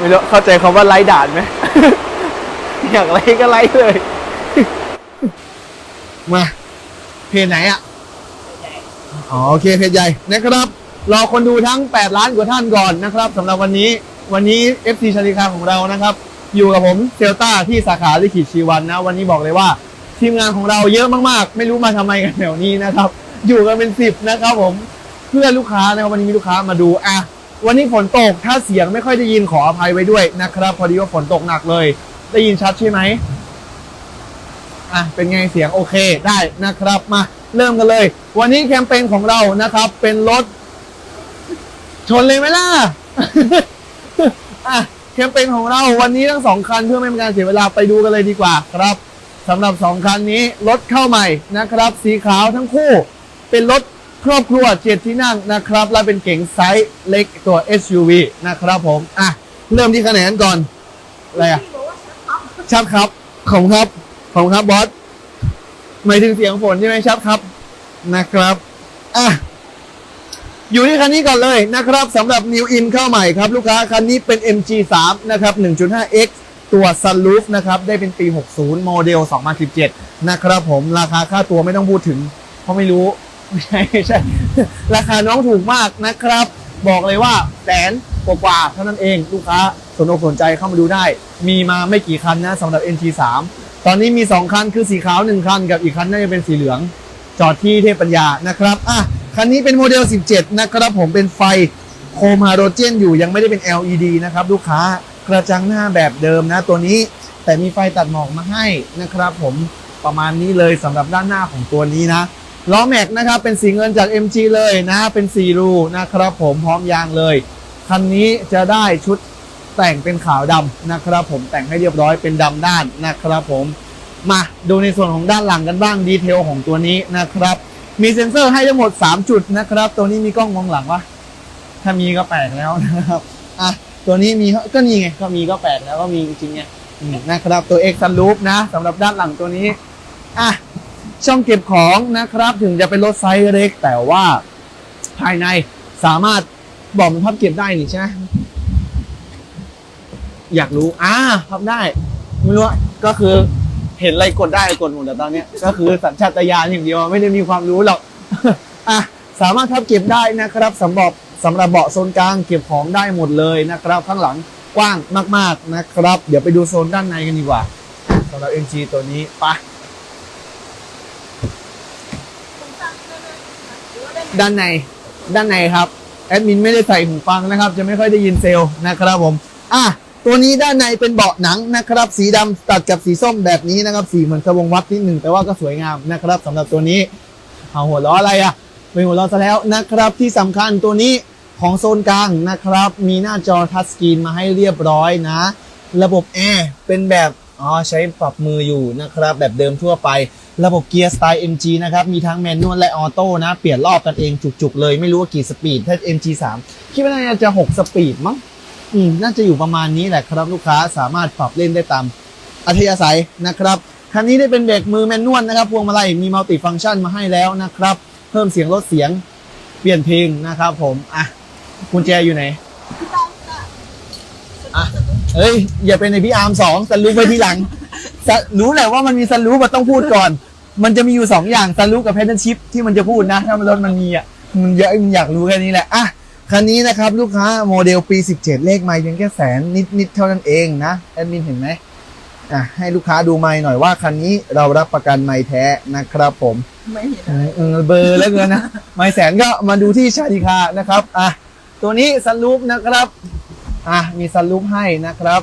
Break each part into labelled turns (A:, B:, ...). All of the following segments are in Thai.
A: ไม่รู้เข้าใจคำว่าไล่ด่านไหม อยากไล่ก็ไล่เลย
B: มา เพจไหนอะอ๋อโอเคเพจใหญ่นะครับ รอคนดูทั้ง 8 ล้านกว่าท่านก่อนนะครับสำหรับวันนี้ วันนี้ FC ชาลิคาของเรานะครับ อยู่กับผมเซลต้าที่สาขาลิขิตชีวันนะ วันนี้บอกเลยว่า ทีมงานของเราเยอะมากๆ ไม่รู้มาทำไมกันแถวนี้นะครับ อยู่กันเป็นสิบนะครับผม เพื่อลูกค้านะครับวันนี้มีลูกค้ามาดูอะ วันนี้ฝนตกถ้าเสียงไม่ค่อยได้ยินขออภัยไว้ด้วยนะครับพอดีว่าฝนตกหนักเลย ได้ยินชัดใช่ไหมอะเป็นไงเสียงโอเคได้นะครับมาเริ่มกันเลย วันนี้แคมเปญของเรานะครับ เป็นรถ ชนเลยไหมล่ะอะแคมเปญของเราวันนี้ทั้งสองคันเพื่อไม่เป็นการเสียเวลาไปดูกันเลยดีกว่าครับสำหรับสองคันนี้รถเข้าใหม่นะครับ สีขาวทั้งคู่ เป็นรถ ครอบครัวเจ็ดที่นั่งนะครับ และเป็นเก๋งไซส์เล็กตัว SUV นะครับผมอะเริ่มที่คะแนนก่อนอะไรอะชัดครับของครับของครับบอสหมายถึงเสียงฝนใช่ไหมชัดครับนะครับอะอยู่ที่คันนี้ก่อนเลยนะครับสำหรับ New In เข้าใหม่ครับ ลูกค้าคันนี้เป็น MG3 นะครับ 1.5X ตัว Sunroof นะครับ ได้เป็นปี 60 โมเดล 2017 นะครับผมราคาค่าตัวไม่ต้องพูดถึง เพราะไม่รู้ ไม่ใช่ไม่ใช่ ราคาน้องถูกมากนะครับ บอกเลยว่าแสนกว่าๆเท่านั้นเองลูกค้าสนอกสนใจเข้ามาดูได้ มีมาไม่กี่คันนะสำหรับ NG3 ตอนนี้มี 2 คันคือสีขาว 1 คัน กับอีกคันน่าจะเป็นสีเหลือง จอดที่เทพปัญญานะครับอะคันนี้เป็นโมเดล 17 นะครับผมเป็นไฟโคมฮาโดรเจนอยู่ยังไม่ได้เป็น LED นะครับ ลูกค้ากระจังหน้าแบบเดิมนะตัวนี้แต่มีไฟตัดหมอกมาให้นะครับ ผมประมาณนี้เลยสำหรับด้านหน้าของตัวนี้นะ ล้อแม็กนะครับเป็นสีเงินจาก MG เลยนะเป็น4รูนะครับผมพร้อมยางเลย คันนี้จะได้ชุดแต่งเป็นขาวดำนะครับผมแต่งให้เรียบร้อยเป็นดำด้านนะครับผมมาดูในส่วนของด้านหลังกันบ้างดีเทลของตัวนี้นะครับ มีเซ็นเซอร์ให้ทั้งหมด 3 จุดนะครับ ตัวนี้มีกล้องมองหลังวะถ้ามีก็แปลกแล้วนะครับอะตัวนี้มีก็นี่ไงก็มีก็แปลกแล้วก็มีจริงไงนะครับตัว X Sunroof นะสำหรับด้านหลังตัวนี้อะ ช่องเก็บของนะครับ ถึงจะเป็นรถไซส์เล็ก แต่ว่าภายในสามารถบอกเป็นพับเก็บได้นี่ใช่ไหมอยากรู้อ่าพับได้ไม่รู้ก็คือเห็นอะไรกดได้กดหมดแต่ตอนนี้ก็คือสัญชาตญาณอย่างเดียวไม่ได้มีความรู้หรอกอะสามารถทับเก็บได้นะครับสำหรับสำหรับเบาะโซนกลางเก็บของได้หมดเลยนะครับ ข้างหลังกว้างมาก ๆนะครับ เดี๋ยวไปดูโซนด้านในกันดีกว่าสำหรับ NG ตัวนี้ไป ด้านในด้านในครับแอดมินไม่ได้ใส่หูฟังนะครับ จะไม่ค่อยได้ยินเซลล์นะครับผมอะตัวนี้ด้านในเป็นเบาะหนังนะครับ สีดำตัดกับสีส้มแบบนี้นะครับ สีเหมือนสวงวัดนิดหนึ่งแต่ว่าก็สวยงามนะครับสำหรับตัวนี้เอาหัวล้ออะไรอะเป็นหัวล้อซะแล้วนะครับ ที่สำคัญตัวนี้ของโซนกลางนะครับ มีหน้าจอทัชสกรีนมาให้เรียบร้อยนะ ระบบแอร์เป็นแบบ อ๋อใช้ปรับมืออยู่นะครับแบบเดิมทั่วไประบบเกียร์สไตล์ MG นะครับ มีทั้งแมนนวลและออโต้นะ เปลี่ยนรอบกันเองจุกๆ เลยไม่รู้ว่ากี่สปีด ถ้า MG3 คิดว่าน่าจะ 6 สปีดมั้งอืมน่าจะอยู่ประมาณนี้แหละครับลูกค้าสามารถปรับเล่นได้ตามอัธยาศัยนะครับ คันนี้ได้เป็นเบรกมือแมนนวลนะครับ พวงมาลัยมีมัลติฟังก์ชันมาให้แล้วนะครับ เพิ่มเสียงลดเสียงเปลี่ยนเพลงนะครับผม อะกุญแจอยู่ไหนอะ เฮ้ย อย่าเป็นในพี่อาร์มสองสลูปไปทีหลังสะรู้แหละว่ามันมีสลูปมันต้องพูดก่อน มันจะมีอยู่สองอย่างสลูปกับแพนชิพที่มันจะพูดนะ ถ้ามันรถมันมีอะมันเยอะมันอยากรู้แค่นี้แหละอะคันนี้นะครับลูกค้าโมเดลปี 17 เลขไม่เพียงแค่แสนนิดๆเท่านั้นเองนะแอดมินเห็นไหมอะให้ลูกค้าดูไม้หน่อยว่าคันนี้เรารับประกันไม้แท้นะครับผม
C: ไม่เห็น
B: เออเออเบอร์แล้วเกินนะ ไม้แสนก็มาดูที่ชาติคานะครับอะตัวนี้ซันรูปนะครับ อะมีซันรูปให้นะครับ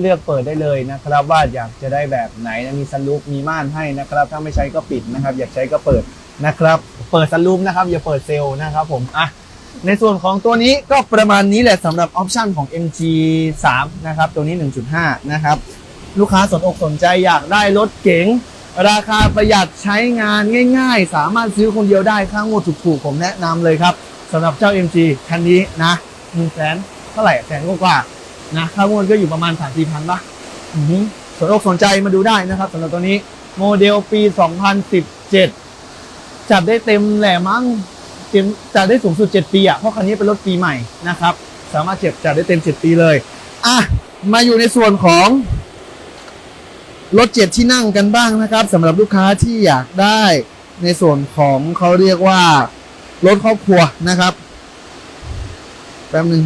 B: เลือกเปิดได้เลยนะครับ ว่าอยากจะได้แบบไหนนะมีซันรูปมีม่านให้นะครับ ถ้าไม่ใช้ก็ปิดนะครับ อยากใช้ก็เปิดนะครับ เปิดซันรูปนะครับ อย่าเปิดเซลล์นะครับผมอะในส่วนของตัวนี้ก็ประมาณนี้แหละสำหรับออปชันของ MG3 นะครับ ตัวนี้ 1.5 นะครับ ลูกค้าสนอกสนใจอยากได้รถเก๋งราคาประหยัดใช้งานง่าย ๆ สามารถซื้อคนเดียวได้ค่างวดถูกๆผมแนะนำเลยครับสำหรับเจ้า MG คันนี้นะหนึ่งแเท่าไหร่แสนกว่าๆนะค่างวดก็อยู่ประมาณสามสี่พันปะอือหือสนอกสนใจมาดูได้นะครับสำหรับตัวนี้โมเดลปี 2017 จัดได้เต็มแหล่มั้งเต็มจัดได้สูงสุด 7 ปีอะเพราะคันนี้เป็นรถปีใหม่นะครับ สามารถเจ็บจัดได้เต็ม 7 ปีเลย อะ มาอยู่ในส่วนของ รถเจ็ดที่นั่งกันบ้างนะครับสำหรับลูกค้าที่อยากได้ในส่วนของเขาเรียกว่า รถครอบครัวนะครับ แป๊บหนึง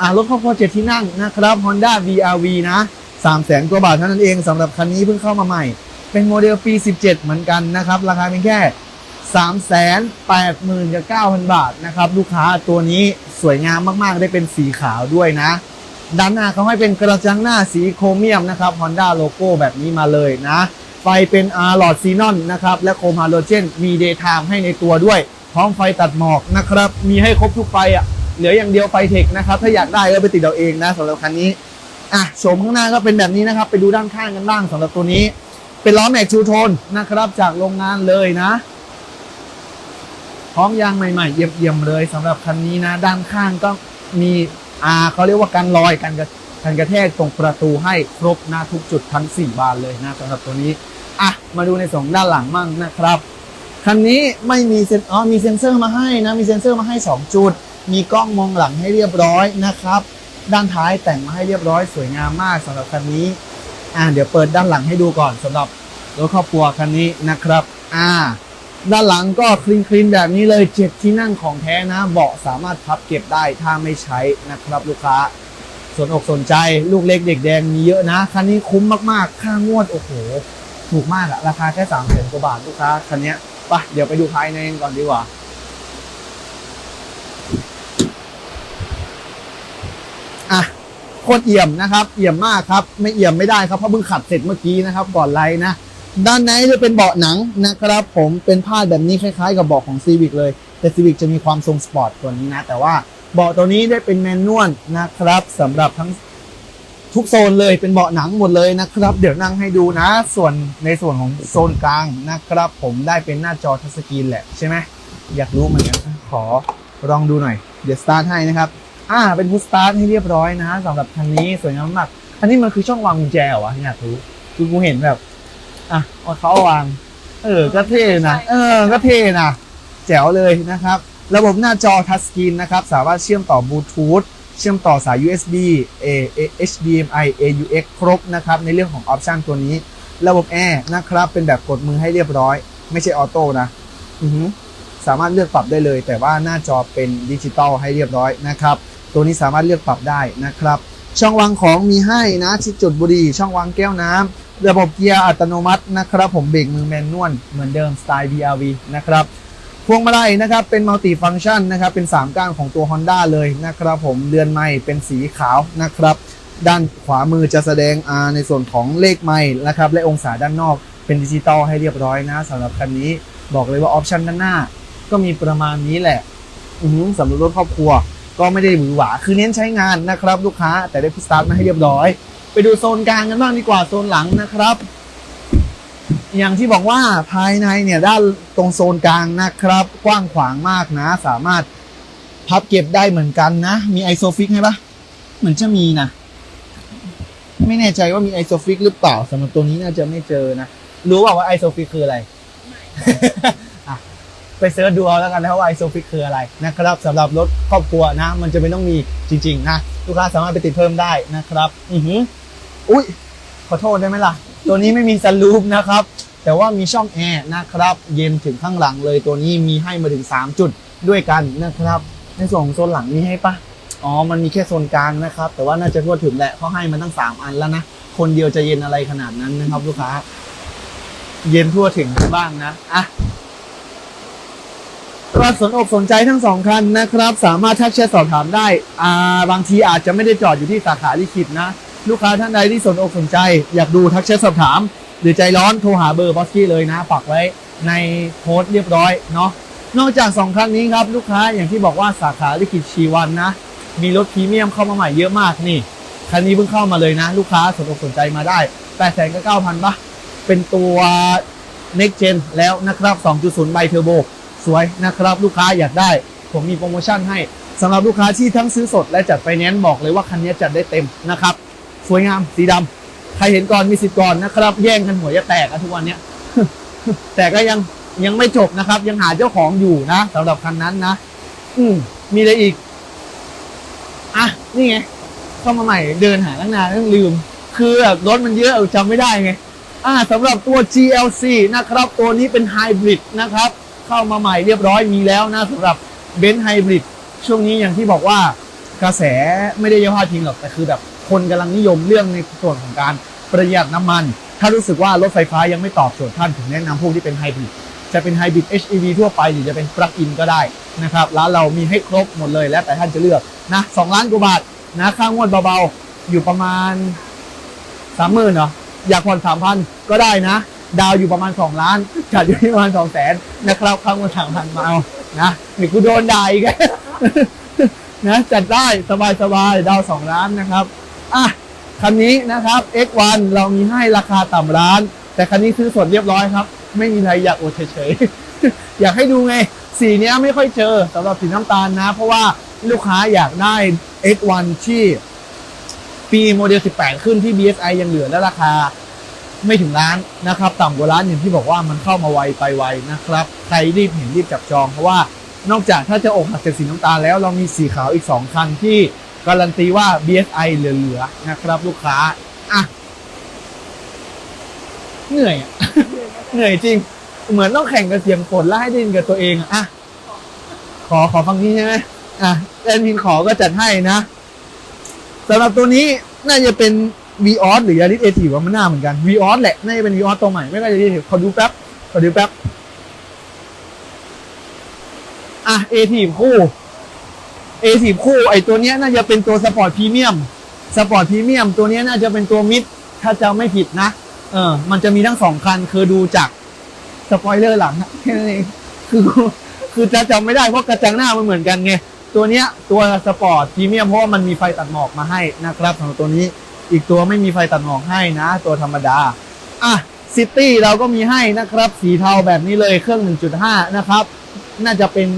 B: อะรถครอบครัวเจ็ดที่นั่งนะครับ Honda VRV นะสามแสนกว่าบาทเท่านั้นเองสำหรับคันนี้เพิ่งเข้ามาใหม่ เป็นโมเดลปี 17 เหมือนกันนะครับ ราคาเพียงแค่ 3 8 0 0 0 0กับ9,000 บาทนะครับ ลูกค้าตัวนี้สวยงามมากๆ ได้เป็นสีขาวด้วยนะด้านหน้าเขาให้เป็นกระจังหน้าสีโครเมียมนะครับ Honda โลโก้แบบนี้มาเลยนะ ไฟเป็น R หลอดซีนอนนะครับ และโคมฮาโลเจนมี Daytime ให้ในตัวด้วย พร้อมไฟตัดหมอกนะครับ มีให้ครบทุกไฟอะ เหลืออย่างเดียวไฟเทคนะครับ ถ้าอยากได้ก็ไปติดเอาเองนะสำหรับคันนี้อะโฉมข้างหน้าก็เป็นแบบนี้นะครับ ไปดูด้านข้างกันบ้างสำหรับตัวนี้ เป็นล้อแม็กชูโทนนะครับจากโรงงานเลยนะพร้อมยางใหม่ๆเยี่ยมๆเลยสำหรับคันนี้นะ ด้านข้างก็มีอ่าเขาเรียกว่ากันรอยกันกระกันกระแทกตรงประตูให้ครบนะทุกจุดทั้ง 4 บานเลยนะสำหรับตัวนี้อะมาดูในสองด้านหลังมั่งนะครับคันนี้ไม่มีเซนอ๋อมีเซ็นเซอร์มาให้นะมีเซ็นเซอร์มาให้ 2 จุด มีกล้องมองหลังให้เรียบร้อยนะครับ ด้านท้ายแต่งมาให้เรียบร้อยสวยงามมากสำหรับคันนี้อ่าเดี๋ยวเปิดด้านหลังให้ดูก่อนสำหรับรถครอบครัวคันนี้นะครับอ่าด้านหลังก็คลีนคลีนแบบนี้เลยเจ็ดที่นั่งของแท้นะเบาะสามารถพับเก็บได้ถ้าไม่ใช้นะครับลูกค้าสนอกสนใจลูกเล็กเด็กแดงมีเยอะนะ คันนี้คุ้มมากๆ ค่างวด โอ้โห ถูกมากอะราคาแค่สามแสนกว่าบาทลูกค้าคันนี้ไปเดี๋ยวไปดูภายในกันก่อนดีกว่า อะโค ตรเอี่ยมนะครับ เอี่ยมมากครับ ไม่เอี่ยมไม่ได้ครับเพราะเพิ่งขัดเสร็จเมื่อกี้นะครับ ก่อนไลน์นะ ด้านในจะเป็นเบาะหนังนะครับ ผมเป็นผ้าแบบนี้คล้ายๆ กับเบาะของ Civic เลย แต่ Civic จะมีความทรงสปอร์ตตัวนี้นะ แต่ว่าเบาะตัวนี้ได้เป็นแมนนวลนะครับสำหรับทั้งทุกโซนเลยเป็นเบาะหนังหมดเลยนะครับ เดี๋ยวนั่งให้ดูนะ ส่วนในส่วนของโซนกลางนะครับ ผมได้เป็นหน้าจอทัชสกรีนแหละใช่ไหมอยากรู้เหมือนกันขอลองดูหน่อย เดี๋ยวสตาร์ทให้นะครับ อ่าเป็นพุชสตาร์ทให้เรียบร้อยนะสำหรับคันนี้สวยงามมากอันนี้มันคือช่องวางกุญแจเหรอวะอยากรู้คือกูเห็นแบบ อะเอาเขาเอาวาง เออ ก็เท่นะเออ ก็เท่นะแจ๋วเลยนะครับ ระบบหน้าจอทัชสกรีนนะครับ สามารถเชื่อมต่อบลูทูธเชื่อมต่อสาย USB A HDMI AUX ครบนะครับ ในเรื่องของออปชันตัวนี้ ระบบแอร์นะครับ เป็นแบบกดมือให้เรียบร้อย ไม่ใช่ออโต้นะอือหือสามารถเลือกปรับได้เลย แต่ว่าหน้าจอเป็นดิจิตอลให้เรียบร้อยนะครับ ตัวนี้สามารถเลือกปรับได้นะครับ ช่องวางของมีให้นะที่จุดบุหรี่ช่องวางแก้วน้ำระบบเกียร์อัตโนมัตินะครับ ผมเบรกมือแมนนวลเหมือนเดิมสไตล์ BRV นะครับพวงมาลัยนะครับเป็นมัลติฟัง c t ชันนะครับเป็น 3 ก้านของตัว Honda เลยนะครับ ผมเรือนไม้เป็นสีขาวนะครับ ด้านขวามือจะแสดงในส่วนของเลขไม้นะครับและองศาด้านนอกเป็นดิจิตอลให้เรียบร้อยนะสำหรับคันนี้บอกเลยว่าออปชันด้านหน้า ก็มีประมาณนี้แหละอือสำหรับรถครอบครัว ก็ไม่ได้หวือหวาคือเน้นใช้งานนะครับ ลูกค้าแต่ได้พิสตาร์ทมาให้เรียบร้อย ไปดูโซนกลางกันบ้างดีกว่าโซนหลังนะครับ อย่างที่บอกว่าภายในเนี่ยด้านตรงโซนกลางนะครับ กว้างขวางมากนะ สามารถพับเก็บได้เหมือนกันนะ มีไอโซฟิกให้ปะเหมือนจะมีนะไม่แน่ใจว่ามีไอโซฟิกหรือเปล่าสำหรับตัวนี้น่าจะไม่เจอนะ รู้เปล่าว่าไอโซฟิกคืออะไร ไปเสิร์ชดูเอาแล้วกันนะว่าไอโซฟิกคืออะไรนะครับสำหรับรถครอบครัวนะ มันจะไม่ต้องมีจริงๆนะลูกค้าสามารถไปติดเพิ่มได้นะครับ อือหืออุ้ยขอโทษได้ไหมล่ะ ตัวนี้ไม่มีซันรูฟนะครับ แต่ว่ามีช่องแอร์นะครับ เย็นถึงข้างหลังเลยตัวนี้มีให้มาถึง 3 จุดด้วยกันนะครับ ในส่วนของโซนหลังมีให้ปะอ๋อ มันมีแค่โซนกลางนะครับ แต่ว่าน่าจะทั่วถึงแหละเขาให้มาตั้ง 3 อันแล้วนะ คนเดียวจะเย็นอะไรขนาดนั้นนะครับ ลูกค้า เย็นทั่วถึงบ้างนะ อะ ก็สนอกสนใจทั้งสองคันนะครับ สามารถทักแชทสอบถามได้อ่าบางทีอาจจะไม่ได้จอดอยู่ที่สาขาลิขิตนะ ลูกค้าท่านใดที่สนอกสนใจ อยากดูทักแชทสอบถาม หรือใจร้อนโทรหาเบอร์บอสกี้เลยนะปักไว้ในโพสต์เรียบร้อยเนาะนอกจากสองคันนี้ครับ ลูกค้าอย่างที่บอกว่าสาขาลิขิตชีวันนะ มีรถพรีเมียมเข้ามาใหม่เยอะมากนี่ คันนี้เพิ่งเข้ามาเลยนะ ลูกค้าสนอกสนใจมาได้8 9 0 0 0 0ปะเป็นตัว next gen แล้วนะครับ 2.0ไบเทอร์โบ สวยนะครับ ลูกค้าอยากได้ ผมมีโปรโมชั่นให้สำหรับลูกค้าที่ทั้งซื้อสดและจัดไฟแนนซ์บอกเลยว่าคันนี้จัดได้เต็มนะครับ สวยงามสีดำใครเห็นก่อนมีสิทธิ์ก่อนนะครับ แย่งกันหัวจะแตกอะทุกวันเนี้ยแต่ก็ยังยังไม่จบนะครับ ยังหาเจ้าของอยู่นะสำหรับคันนั้นนะ อืมมีอะไรอีกอะนี่ไงเข้ามาใหม่เดินหาตั้งนานตั้งลืม คือแบบรถมันเยอะจำไม่ได้ไงอ่าสำหรับตัว GLC นะครับ ตัวนี้เป็นไฮบริดนะครับ เข้ามาใหม่เรียบร้อยมีแล้วนะสำหรับเบนซ์ไฮบริดช่วงนี้อย่างที่บอกว่ากระแสไม่ได้เยอะพาทิ้งหรอกแต่คือแบบคนกำลังนิยมเรื่องในส่วนของการประหยัดน้ำมัน ถ้ารู้สึกว่ารถไฟฟ้ายังไม่ตอบโจทย์ท่านถึงแนะนำพวกที่เป็นไฮบริดจะเป็นไฮบริด HEV ทั่วไปหรือจะเป็นปลั๊กอินก็ได้นะครับร้านเรามีให้ครบหมดเลยแล้วแต่ท่านจะเลือกนะสองล้านกว่าบาทนะค่างวดเบาๆอยู่ประมาณสามหมื่นเหรออยากผ่อนสามพันก็ได้นะ ดาวอยู่ประมาณสองล้านจัดอยู่ที่ประมาณสองแสนนะครับค่างวดสามพันมาเอานะนี่กูโดนด่าอีกนะจัดได้สบายๆดาวสองล้านนะครับอะคันนี้นะครับ X1 เรามีให้ราคาต่ำร้าน แต่คันนี้ซื้อสดเรียบร้อยครับ ไม่มีอะไรอยากอวดเฉยๆอยากให้ดูไง สีเนี้ยไม่ค่อยเจอสำหรับสีน้ำตาลนะ เพราะว่าลูกค้าอยากได้ X1 ที่ปีโมเดล 18 ขึ้นที่ BSI ยังเหลือและราคา ไม่ถึงล้านนะครับต่ำกว่าล้านอย่างที่บอกว่ามันเข้ามาไวไปไวนะครับ ใครรีบเห็นรีบจับจองเพราะว่านอกจากถ้าจะอกหักจากสีน้ำตาลแล้วเรามีสีขาวอีก 2 คันที่การันตีว่า BSI เหลือๆนะครับ ลูกค้าอะเหนื่อยอะเหนื่อยจริง เหมือนต้องแข่งกับเสียงฝนแล้วให้ไดยินกับตัวเองอะอะขอขอฟังนี้ใช่ไหมอะแอนพินขอก็จัดให้นะสำหรับตัวนี้น่าจะเป็น v ีออสหรือยาริสเอทีว่ามันหน่าเหมือนกัน v ีออสแหละน่าจะเป็น v ีออสตัวใหม่ไม่ก็จะดีขอดูแป๊บขอดูแป๊บอะเอทีคู่เอทีคู่ไอตัวเนี้ยน่าจะเป็นตัวสปอร์ตพรีเมียมสปอร์ตพรีเมียมตัวเนี้ยน่าจะเป็นตัวมิดถ้าจะไม่ผิดนะเออ มันจะมีทั้งสองคันคือดูจากสปอยเลอร์หลังอะแค่นั้นเองคือคือจะจำไม่ได้เพราะกระจังหน้ามันเหมือนกันไงตัวเนี้ยตัวสปอร์ตพรีเมียมเพราะว่ามันมีไฟตัดหมอกมาให้นะครับสำหรับตัวนี้ อีกตัวไม่มีไฟตัดหมอกให้นะ ตัวธรรมดา อะซิตี้เราก็มีให้นะครับ สีเทาแบบนี้เลยเครื่อง 1.5 นะครับ น่าจะเป็น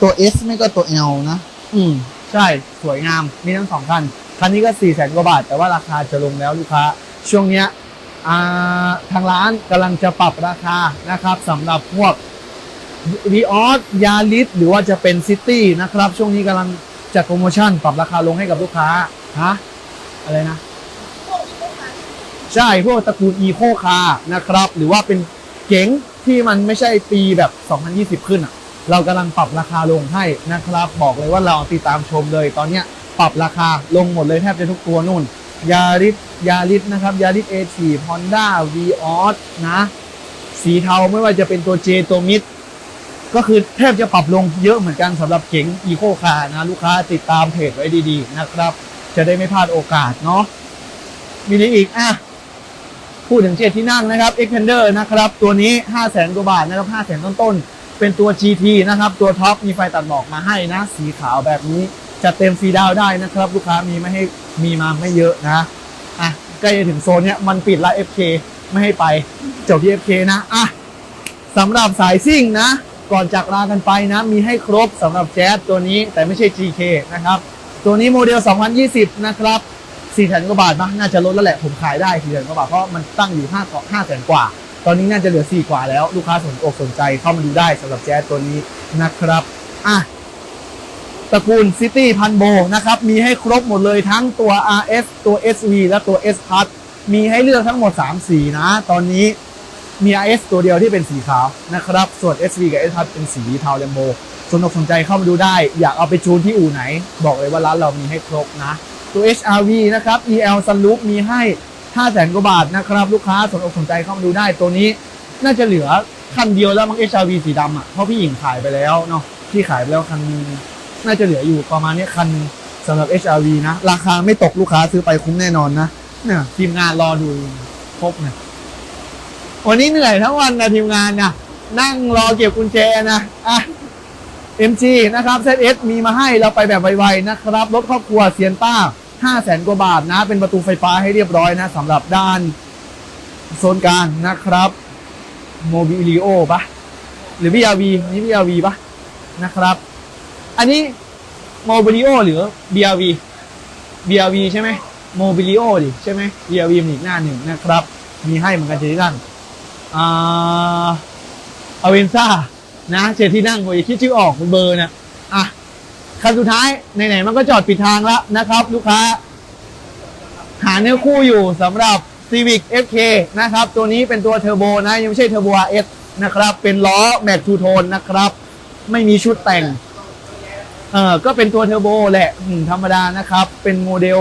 B: ตัว S ไม่ก็ตัว L นะ อืม ใช่ สวยงาม มีทั้งสองคัน คันนี้ก็ 4 แสนกว่าบาท แต่ว่าราคาจะลงแล้วลูกค้า ช่วงเนี้ยทางร้านกำลังจะปรับราคานะครับสำหรับพวก v ีออสยาลิสหรือว่าจะเป็นซิตี้นะครับ ช่วงนี้กำลังจัดโปรโมชั่นปรับราคาลงให้กับลูกค้าฮะ อะไรนะ ใช่พวกตระกูลอีโคคาร์นะครับ หรือว่าเป็นเก๋งที่มันไม่ใช่ปีแบบ 2020 ขึ้นอะ เรากำลังปรับราคาลงให้นะครับ บอกเลยว่าเราติดตามชมเลย ตอนเนี้ยปรับราคาลงหมดเลยแทบจะทุกตัวนู่นยาริสยาริสนะครับยาริสเอทีฮอนด้าวีออสนะ สีเทาไม่ว่าจะเป็นตัวเจตัวมิดก็คือแทบจะปรับลงเยอะเหมือนกันสำหรับเก๋งอีโคคาร์นะ ลูกค้าติดตามเพจไว้ดีๆนะครับ จะได้ไม่พลาดโอกาสเนาะมีอะไรอีกอะพูดถึงเจ็ดที่นั่งนะครับ Expander นะครับ ตัวนี้ 5 0 0แสนกว่าบาทนะครับ 5 0 0แสนต้นๆ เป็นตัว GT นะครับ ตัวท็อปมีไฟตัดหมอกมาให้นะ สีขาวแบบนี้จะเต็มฟรีดาวได้นะครับ ลูกค้ามีไม่ให้มีมาไม่เยอะนะอะใกล้จะถึงโซนเนี้ยมันปิดละ FK ไม่ให้ไปจบที่ FK นะอะสำหรับสายซิ่งนะ ก่อนจากลากันไปนะ มีให้ครบสำหรับแจ๊สตัวนี้แต่ไม่ใช่ GK นะครับ ตัวนี้โมเดล 2020 นะครับ4แสนกว่าบาทนะน่าจะลดแล้วแหละผมขายได้4แสนกว่าบาทเพราะมันตั้งอยู่5เกาะ5แสนกว่า ตอนนี้น่าจะเหลือ 4 กว่าแล้ว ลูกค้าสนอกสนใจเข้ามาดูได้สำหรับแจ๊สตัวนี้นะครับอะตระกูลซิตี้พันโบนะครับ มีให้ครบหมดเลยทั้งตัว RS ตัว SV และตัว S Plus มีให้เลือกทั้งหมด 3 สีนะ ตอนนี้มี RS ตัวเดียวที่เป็นสีขาวนะครับ ส่วน SV กับ S Plus เป็นสีเทาแลมโบ สนอกสนใจเข้ามาดูได้ อยากเอาไปจูนที่อู่ไหน บอกเลยว่าร้านเรามีให้ครบนะ ตัว HRV นะครับ EL Sunroof มีให้ 5 0 0แสนกว่าบาทนะครับ ลูกค้าสนอกสนใจเข้ามาดูได้ตัวนี้ น่าจะเหลือคันเดียวแล้วมั้ง HRV สีดำอะเพราะพี่หญิงขายไปแล้วเนาะพี่ขายไปแล้วคันนึงน่าจะเหลืออยู่ประมาณนี้คันสำหรับ HRV นะ ราคาไม่ตกลูกค้าซื้อไปคุ้มแน่นอนนะเนี่ยทีมงานรอดูครบนะวันนี้เหนื่อยทั้งวันนะทีมงานนะนั่งรอเก็บกุญแจนะอะ MG นะครับ ZS มีมาให้เราไปแบบไวๆนะครับ รถครอบครัวเซียนต้า 5 0 0แสนกว่าบาทนะ เป็นประตูไฟฟ้าให้เรียบร้อยนะสำหรับด้านโซนกลางนะครับโมบิลิโอปะหรือ BRV นี่ BRV ปะนะครับ อันนี้โมบิลิโอหรือ BRV BRV ใช่ไหมโมบิลิโอดิใช่ไหม BRV มีอีกหน้าหนึ่งนะครับ มีให้เหมือนกันเจที่นั่นอ่าอเวนซ่า นะเจที่นั่งผมอย่าคิดชื่อออกเบอร์นะอะคันสุดท้ายไหนๆมันก็จอดปิดทางแล้วนะครับ ลูกค้า หาเนื้อคู่อยู่สำหรับ Civic FK นะครับ ตัวนี้เป็นตัวเทอร์โบนะยังไม่ใช่เทอร์โบ RS นะครับ เป็นล้อแม็กทูโทนนะครับ ไม่มีชุดแต่ง เออก็เป็นตัวเทอร์โบแหละธรรมดานะครับ เป็นโมเดล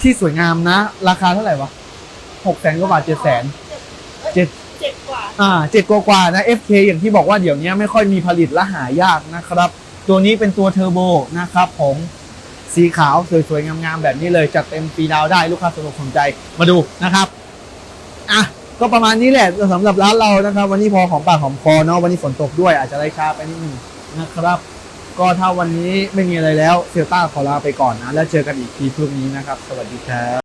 B: ที่สวยงามนะ ราคาเท่าไหร่วะหกแสนกว่าบาทเจ็ดแสนเจ็ด อ่าเจ็ดกว่าๆนะ FK อย่างที่บอกว่าเดี๋ยวนี้ไม่ค่อยมีผลิตและหายากนะครับ ตัวนี้เป็นตัวเทอร์โบนะครับผมสีขาวสวยๆ งามๆ แบบนี้เลยจัดเต็มฟรีดาวได้ลูกค้าสนอกสนใจมาดูนะครับอะก็ประมาณนี้แหละสำหรับร้านเรานะครับ วันนี้พอของปากของคอเนาะวันนี้ฝนตกด้วยอาจจะได้ช้าไปนิดนึงนะครับ ก็ถ้าวันนี้ไม่มีอะไรแล้วเซลต้าขอลาไปก่อนนะ แล้วเจอกันอีกทีพรุ่งนี้นะครับ สวัสดีครับ